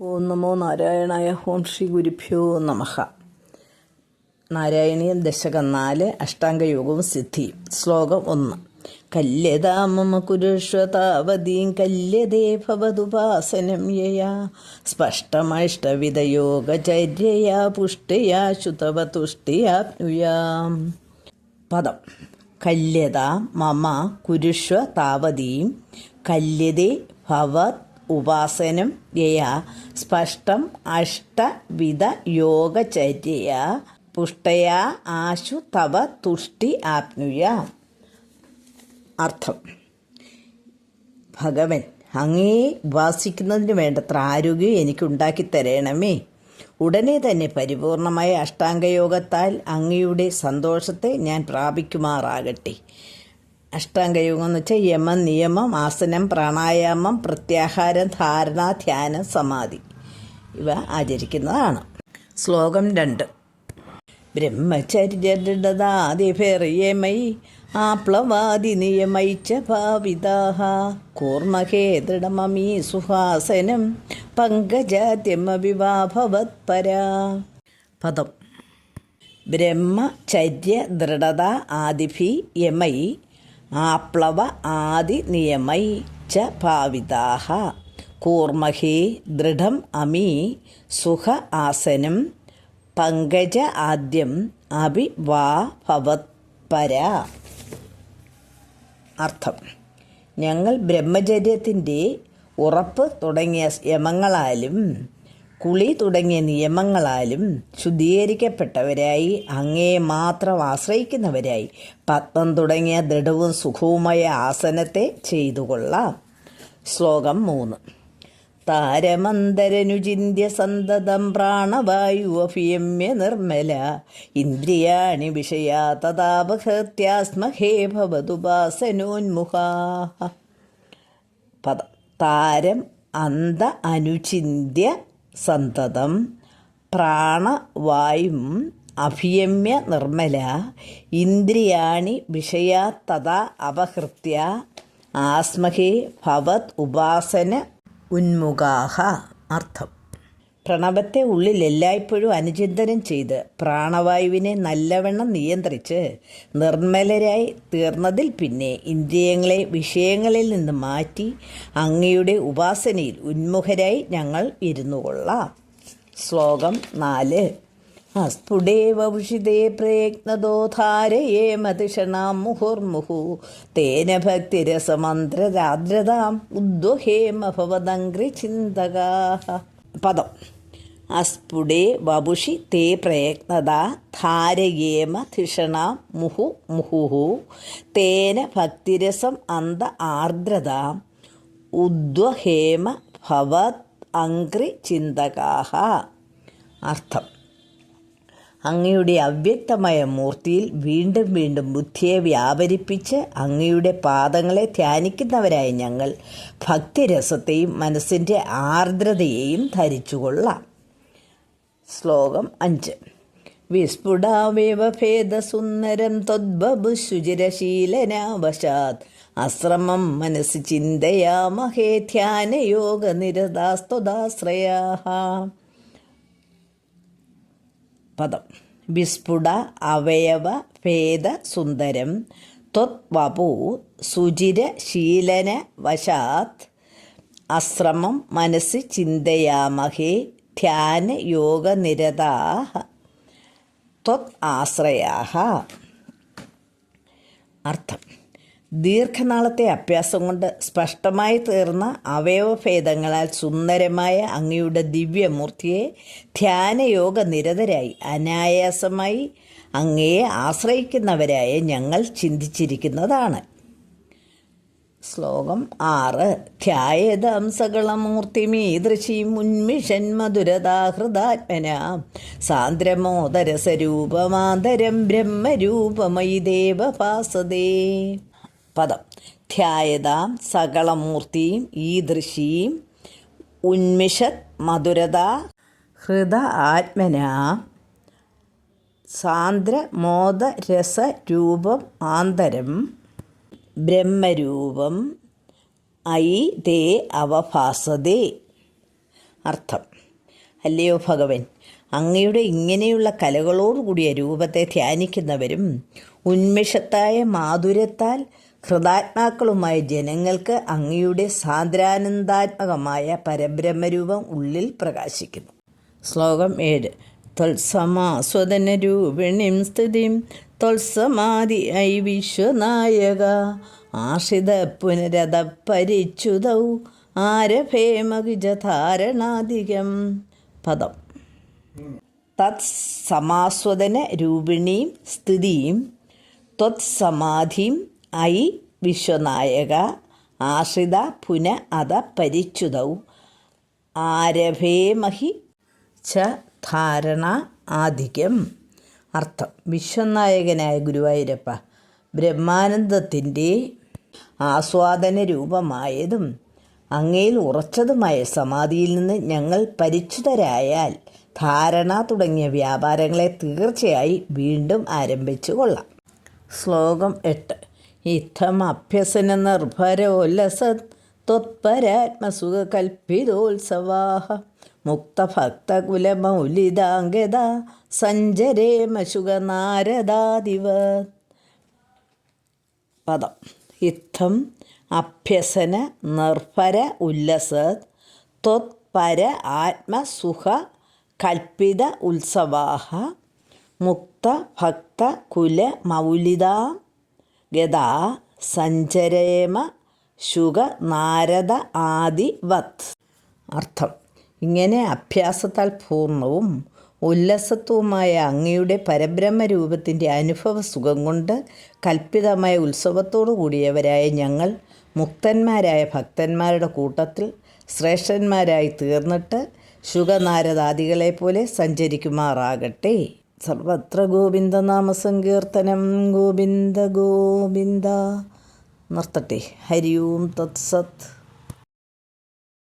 ഓം നമോ നാരായണായ ഓം ശ്രീ ഗുരുഭ്യോ നമഃ. നാരായണീയം ദശകം നാല് അഷ്ടാംഗയോഗവും സിദ്ധിയും. ശ്ലോകം ഒന്ന്. കല്യതാ മമ കുരുഷ്വതാവതീം കല്യതേ ഭവതുപാസനം യയാ. സ്പഷ്ടമഷ്ടവിധയോഗചര്യയാ പുഷ്ടയാ ശുതവ തുഷ്ടിയാപ്നുയാം പദം. കല്യത മമ കുരുഷ്വ താവതീം കല്യതേ ഭവത് ഉപാസനം യയാ സ്പഷ്ടം അഷ്ടവിധ യോഗചര്യ പുഷ്ടയാ ആശു തവ തുഷ്ടി ആപ്നുയ. അർത്ഥം. ഭഗവൻ അങ്ങേ ഉപാസിക്കുന്നതിന് വേണ്ടത്ര ആരോഗ്യം എനിക്കുണ്ടാക്കി തരണമേ. ഉടനെ തന്നെ പരിപൂർണമായ അഷ്ടാംഗയോഗത്താൽ അങ്ങയുടെ സന്തോഷത്തെ ഞാൻ പ്രാപിക്കുമാറാകട്ടെ. അഷ്ടാംഗയോഗം എന്ന് വെച്ചാൽ യമം നിയമം ആസനം പ്രാണായാമം പ്രത്യാഹാരം ധാരണ ധ്യാനം സമാധി. ഇവ ആചരിക്കുന്നതാണ്. ശ്ലോകം രണ്ട്. ബ്രഹ്മചര്യദൃഢതാദിഭിർയമൈ ആപ്ലവാദി നിയമൈച്ച ഭാവിതാഹ കൂർമഹേ ദൃഢമമീ സുഹാസനം പങ്കജാദ്യമവിവാഭവത്പരാ. പദം. ബ്രഹ്മചര്യ ദൃഢത ആദിഭി യമൈ ആപ്ലവ ആദി നിയമൈ ച ഭാവിതാഹ കൂർമഹേ ദൃഢം അമി സുഖ ആസനം പങ്കജ ആദ്യം അഭി വാ ഭവത്പര അർത്ഥം. ഞങ്ങൾ ബ്രഹ്മചര്യത്തിന്റെ ഉറപ്പ് തുടങ്ങിയ യമങ്ങളാലും കുളി തുടങ്ങിയ നിയമങ്ങളാലും ശുദ്ധീകരിക്കപ്പെട്ടവരായി അങ്ങയെ മാത്രം ആശ്രയിക്കുന്നവരായി. പത്മം തുടങ്ങിയ ദൃഢവും സുഖവുമായ ആസനത്തെ ചെയ്തുകൊള്ളാം. ശ്ലോകം മൂന്ന്. താരമന്തരനുചിന്യ സന്തതം പ്രാണവായുവഭിയമ്യ നിർമ്മല. ഇന്ദ്രിയാണി വിഷയാ തഥാപഹത്യാസ്മഹേ ഭവതുപാസനോന്മുഖാ പദം. താരം അന്ത അനുചിന്യ സന്തതം പ്രാണവായും അഭിയമ്യ നിർമ്മല ഇന്ദ്രിയാണി വിഷയാ തഥാ അപഹൃത്യ ആസ്മഹേ ഭവത് ഉപാസന ഉന്മുഖാഹ അർത്ഥം. പ്രണവത്തെ ഉള്ളിൽ എല്ലായ്പ്പോഴും അനുചിന്തനം ചെയ്ത് പ്രാണവായുവിനെ നല്ലവണ്ണം നിയന്ത്രിച്ച് നിർമ്മലരായി തീർന്നതിൽ പിന്നെ ഇന്ദ്രിയങ്ങളെ വിഷയങ്ങളിൽ നിന്ന് മാറ്റി അങ്ങയുടെ ഉപാസനയിൽ ഉന്മുഖരായി ഞങ്ങൾ ഇരുന്നു കൊള്ളാം. ശ്ലോകം നാല്. അസ്ഫുടേവ ഉഷിതേ പ്രയത്നതോ ധാരയേ മതിഷണാം മുഹുർമുഹു. തേന ഭക്തിരസമന്ത്രരാദ്രതാം ഉദ്വഹേമഭവദംഗ്രി ചിന്തകാ പദം. അസ്ഫുടേ വപുഷി തേ പ്രയത്നത ധാരയേമ ധിഷണ മുഹു മുഹുഹു തേന ഭക്തിരസം അന്ത ആർദ്രത ഉദ്വഹേമ ഭവത് അങ്ക്രി ചിന്തകാഹ. അർത്ഥം. അങ്ങയുടെ അവ്യക്തമായ മൂർത്തിയിൽ വീണ്ടും വീണ്ടും ബുദ്ധിയെ വ്യാപരിപ്പിച്ച് അങ്ങയുടെ പാദങ്ങളെ ധ്യാനിക്കുന്നവരായ ഞങ്ങൾ ഭക്തിരസത്തെയും മനസ്സിന്റെ ആർദ്രതയെയും ധരിച്ചുകൊള്ളാം. ശ്ലോകം അഞ്ച്. വിസ്ഫുടാവേവ ഭേദസുന്ദരം ത്വദ്ബുശുചിരശീലനാവശാത് അശ്രമം ധ്യാന ചിന്തയാമഹേ ധ്യാനയോഗനിരതാസ്തുതാശ്രയാ പദം. വിസ്ഫുട അവയവ ഭേദ സുന്ദരം ത്വത്വപു സുചിര ശീലന വശാത് അശ്രമം മനസ്സ് ചിന്തയാമഹേ ധ്യാന യോഗനിരതാ ത്വത് ആശ്രയാഹ. അർത്ഥം. ദീർഘനാളത്തെ അഭ്യാസം കൊണ്ട് സ്പഷ്ടമായി തീർന്ന അവയവഭേദങ്ങളാൽ സുന്ദരമായ അങ്ങയുടെ ദിവ്യമൂർത്തിയെ ധ്യാനയോഗ നിരതരായി അനായാസമായി അങ്ങയെ ആശ്രയിക്കുന്നവരായ ഞങ്ങൾ ചിന്തിച്ചിരിക്കുന്നതാണ്. ശ്ലോകം ആറ്. ധ്യായതം സകളമൂർത്തിമീദൃശീം ഉന്മിഷൻ മധുരതാഹൃദാത്മന. സാന്ദ്രമോദരസരൂപമാതരം ബ്രഹ്മരൂപമയി ദേവപാസദേ പദം. ധ്യായതാം സകളമൂർത്തിയും ഈദൃശീം ഉന്മിഷത് മധുരത ഹൃദ ആത്മന. സാന്ദ്രമോദരസരൂപം ആന്തരം ബ്രഹ്മരൂപം ഐ തേ അവഭാസതേ. അർത്ഥം. അല്ലയോ ഭഗവൻ അങ്ങയുടെ ഇങ്ങനെയുള്ള കലകളോടുകൂടിയ രൂപത്തെ ധ്യാനിക്കുന്നവരും ഉന്മിഷത്തായ മാധുര്യത്താൽ ഹൃദാത്മാക്കളുമായ ജനങ്ങൾക്ക് അങ്ങയുടെ സാന്ദ്രാനന്ദാത്മകമായ പരബ്രഹ്മരൂപം ഉള്ളിൽ പ്രകാശിക്കുന്നു. ശ്ലോകം ഏഴ്. ത്വത്സമാസ്വദന രൂപിണിം സ്ഥിതിം ത്വത്സമാതി ഐ വിശ്വനായക. ആഷിത പുനരത പരിച്യുതൗ ആരഭേമഗിജധാരണാധികം പദം. തത് സമാസ്വദന രൂപിണീം സ്ഥിതിയും ത്വത്സമാധിം ഐ വിശ്വനായക. ആശ്രിത പുന അത പരിച്യുതൗ ആരഭേമഹി ച ധാരണ ആധിക്യം അർത്ഥം. വിശ്വനായകനായ ഗുരുവായൂരപ്പ ബ്രഹ്മാനന്ദത്തിന്റെ ആസ്വാദന രൂപമായതും അങ്ങയിൽ ഉറച്ചതുമായ സമാധിയിൽ നിന്ന് ഞങ്ങൾ പരിചിതരായാൽ ധാരണ തുടങ്ങിയ വ്യാപാരങ്ങളെ തീർച്ചയായി വീണ്ടും ആരംഭിച്ചു കൊള്ളാം. ശ്ലോകം എട്ട്. ഇത്തം അഭ്യസന നിർഭരോല്ലസത് ത്വത്പരാത്മസുഖകൽപ്പിതോത്സവാഹ മുക്തഭക്തകുലമൗലിതാംഗത സഞ്ചരേമശുഗനാരദാദിവ പദം. ഇത്തം അഭ്യസന നിർഭര ഉല്ലസത് ത്വത്പര ആത്മസുഖ കൽപ്പിത ഉത്സവാഹ മുക്ത ഭക്ത കുല മൗലിതാ ഗതാ സഞ്ചരേമ ശുഗ നാരദ ആദിവത് അർത്ഥം. ഇങ്ങനെ അഭ്യാസത്താൽ പൂർണവും ഉല്ലസത്വവുമായ അങ്ങയുടെ പരബ്രഹ്മ പരബ്രഹ്മരൂപത്തിന്റെ അനുഭവ സുഖം കൊണ്ട് കൽപ്പിതമായ ഉത്സവത്തോടു കൂടിയവരായ ഞങ്ങൾ മുക്തന്മാരായ ഭക്തന്മാരുടെ കൂട്ടത്തിൽ ശ്രേഷ്ഠന്മാരായി തീർന്നിട്ട് ശുഗനാരദാദികളെ പോലെ സഞ്ചരിക്കുമാറാകട്ടെ. സർവത്ര ഗോവിന്ദനാമ സങ്കീർത്തനം ഗോവിന്ദ ഗോവിന്ദ. നിർത്തട്ടെ. ഹരി ഓം തത്സത്.